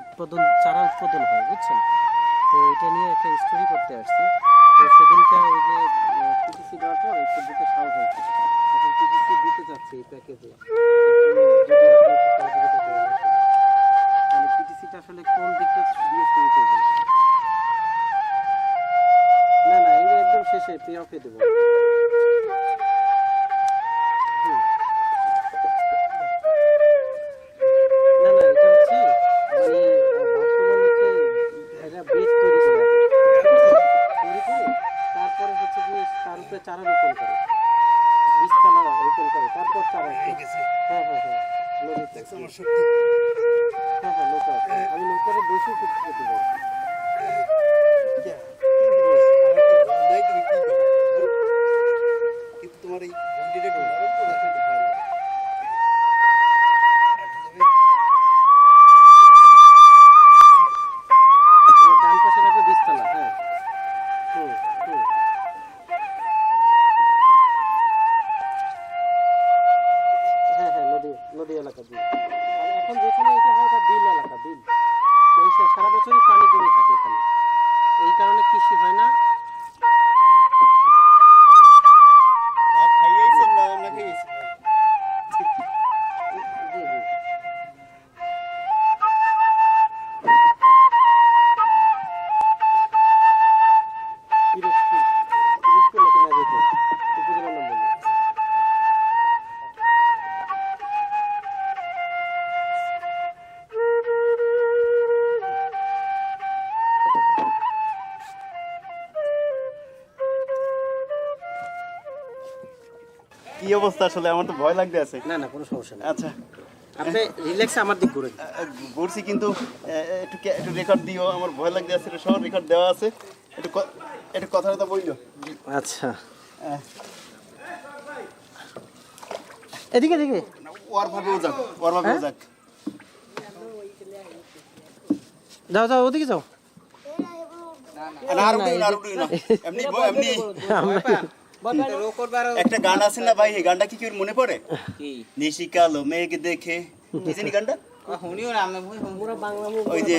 উৎপাদন, চারা উৎপাদন হয়, বুঝছেন? তো এটা নিয়ে একটা স্টোরি করতে আসছি। তো সেদিনকে ওই যে পিটিসি দেওয়ার পর একটু দিতে সাহস হয়েছে। এখন পিটিসি দিতে চাচ্ছি এই প্যাকেজে। মানে পিটিসিটা আসলে কোন না না একদম শেষে পে অফে দেবো। চারা রোপণ করে। বীজতলা রোপণ করে। তারপর চারা হ্যাঁ হ্যাঁ হ্যাঁ নদীতে হ্যাঁ হ্যাঁ নৌকা আমি নৌকারে বসে কিছু করতে পারি। এখন যেখানে এটা হয় এটা বিল এলাকা, বিল। সারা বছরই পানি জমে থাকে এখানে। এই কারণে কৃষি হয় না। কি অবস্থা আসলে আমার তো ভয় লাগতে আছে না না কোনো সমস্যা নেই আচ্ছা আপনি রিল্যাক্সে আমার দিক ঘুরে ঘুরছি কিন্তু একটু একটু রেকর্ড দিও আমার ভয় লাগতে আছে সব রেকর্ড দেওয়া আছে একটু একটু কথা কথা আচ্ছা হ্যাঁ। এদিকে এদিকে ওর ভাবেও যাক ওর ভাবেও হ্যাঁ? যাক যাও যাও ওদিকে যাও না, না, আর এমনি এমনি একটা গান আছে না ভাই এই গানটা কি কি মনে পড়ে? নিশিকালো মেঘ দেখে। কি জানি গানটা? শুনিও না আমি ওই যে